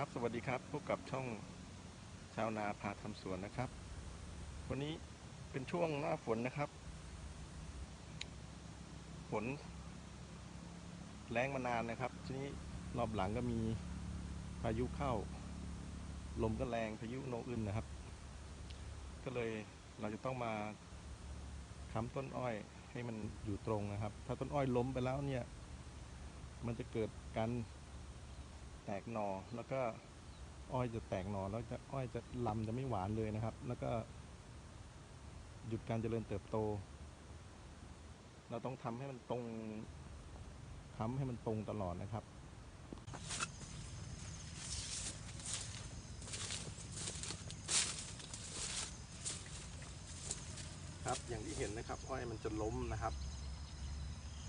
ครับสวัสดีครับพบกับช่องชาวนาพาทำสวนนะครับ วันนี้เป็นช่วงหน้าฝนนะครับ ฝน แรงมานานนะครับ ทีนี้รอบหลังก็มีพายุเข้า ลมก็แรงพายุโนอึนนะครับ ก็เลยเราจะต้องมาค้ำต้นอ้อยให้มันอยู่ตรงนะครับ ถ้าต้นอ้อยล้มไปแล้วเนี่ย มันจะเกิดการ แตกหนอแล้วก็อ้อยจะแตกหนอแล้วจะอ้อยจะลำจะไม่หวานเลยนะครับ แล้วก็หยุดการเจริญเติบโต เราต้องทำให้มันตรงค้ำให้มันตรงตลอดนะครับครับอย่างที่เห็นนะครับอ้อยมันจะล้มนะครับ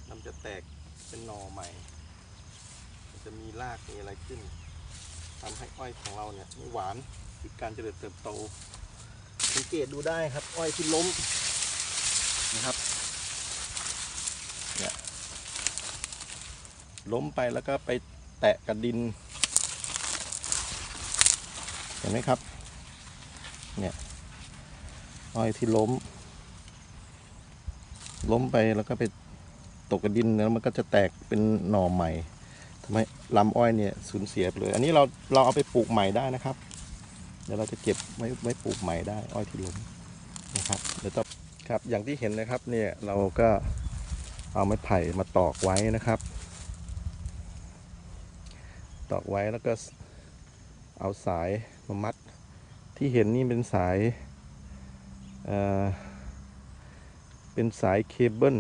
มันจะแตกเป็นหน่อใหม่ จะมีรากมีอะไรขึ้นทำให้อ้อยของเราเนี่ยไม่หวานหยุดการเจริญเติบโต สังเกตดูได้ครับ อ้อยที่ล้มนะครับเนี่ยล้มไปแล้วก็ไปแตะกับดิน เห็นไหมครับ เนี่ยอ้อยที่ล้ม ล้มไปแล้วก็ไปตกกับดินแล้วมันก็จะแตกเป็นหน่อใหม่ ทำให้ลำอ้อยเนี่ยสูญเสียไปเลย อันนี้เราเราเอาไปปลูกใหม่ได้นะครับ เดี๋ยวเราจะเก็บไว้ไว้ปลูกใหม่ได้อ้อยที่ล้มนะครับเดี๋ยวต่อครับอย่างที่เห็นนะครับเนี่ยเราก็เอาไม้ไผ่มาตอกไว้นะครับ ตอกไว้แล้วก็เอาสายมามัดที่เห็นนี่เป็นสายเอ่อเป็นสายเคเบิล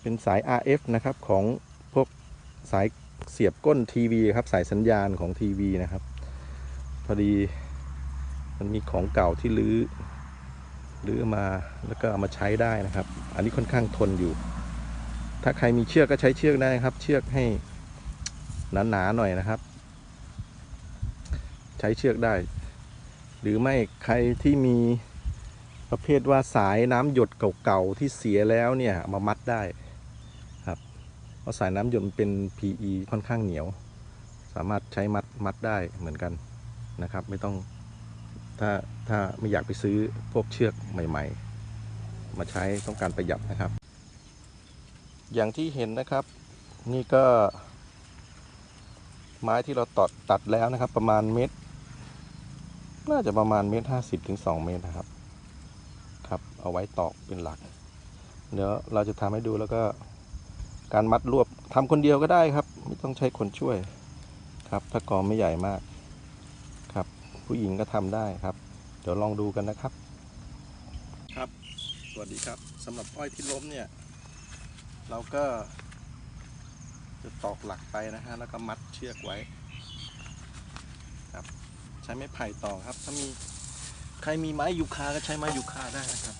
เป็นสาย RF นะครับของ สายเสียบก้นทีวีครับ สายสัญญาณของทีวีนะครับ พอดีมันมีของเก่าที่รื้อรื้อมาแล้วก็เอามาใช้ได้นะครับ อันนี้ค่อนข้างทนอยู่ ถ้าใครมีเชือกก็ใช้เชือกได้นะครับ เชือกให้หนาๆหน่อยนะครับ ใช้เชือกได้ หรือไม่ใครที่มีประเภทว่าสายน้ำหยดเก่าๆที่เสียแล้วเนี่ยามามัดได้ ราะสายน้ำหยดมันเป็น PE ค่อนข้างเหนียว สามารถใช้มัดมัดได้เหมือนกันนะครับ ไม่ต้องถ้าถ้าไม่อยากไปซื้อพวกเชือกใหม่ ๆ มาใช้ต้องการประหยัดนะครับ อย่างที่เห็นนะครับ นี่ก็ ไม้ที่เราตัดตัดแล้วนะครับ ประมาณเมตร น่าจะประมาณเมตรห้าสิบถึงสองเมตรนะครับ ครับ เอาไว้ตอกเป็นหลัก เดี๋ยวเราจะทำให้ดูแล้วก็ การมัดรวบทำคนเดียวก็ได้ครับ ไม่ต้องใช้คนช่วยครับ ถ้ากองไม่ใหญ่มากครับ ผู้หญิงก็ทำได้ครับ เดี๋ยวลองดูกันนะครับ ครับ สวัสดีครับสำหรับอ้อยที่ล้มเนี่ย เราก็ จะตอกหลักไปนะฮะแล้วก็มัดเชือกไว้ครับ ใช้ไม้ไผ่ต่อครับ ถ้ามีใครมีไม้ยูคาก็ใช้ไม้ยูคาได้นะครับ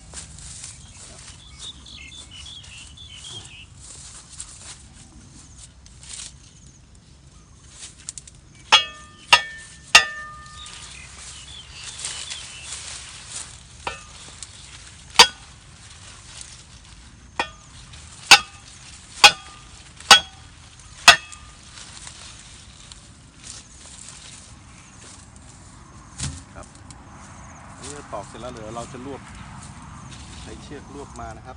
ตอกเสร็จแล้วเดี๋ยวเราจะรวบใช้เชือกรวบมานะครับ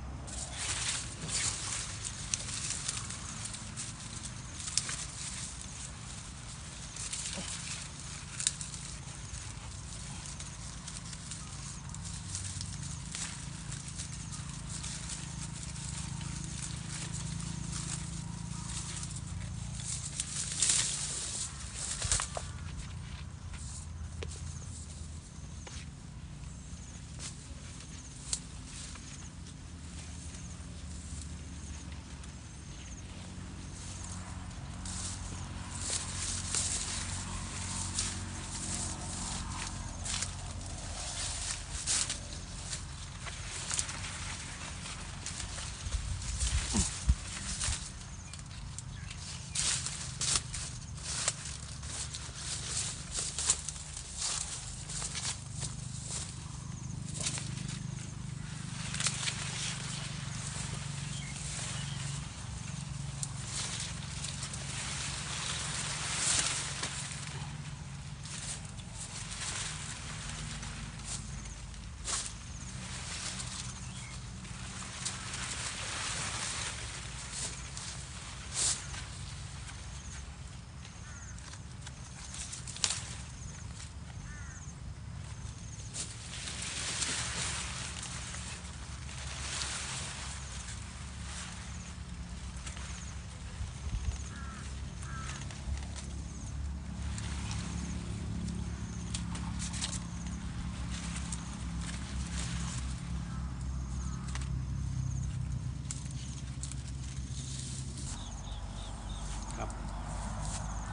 ค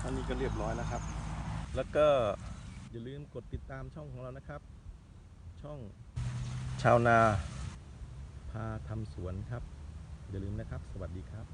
อันนี้ ก็เรียบร้อยแล้วครับ แล้วก็อย่าลืมกดติดตามช่องของเรานะครับ ช่องชาวนา พาทำสวนครับ อย่าลืมนะครับ สวัสดีครับ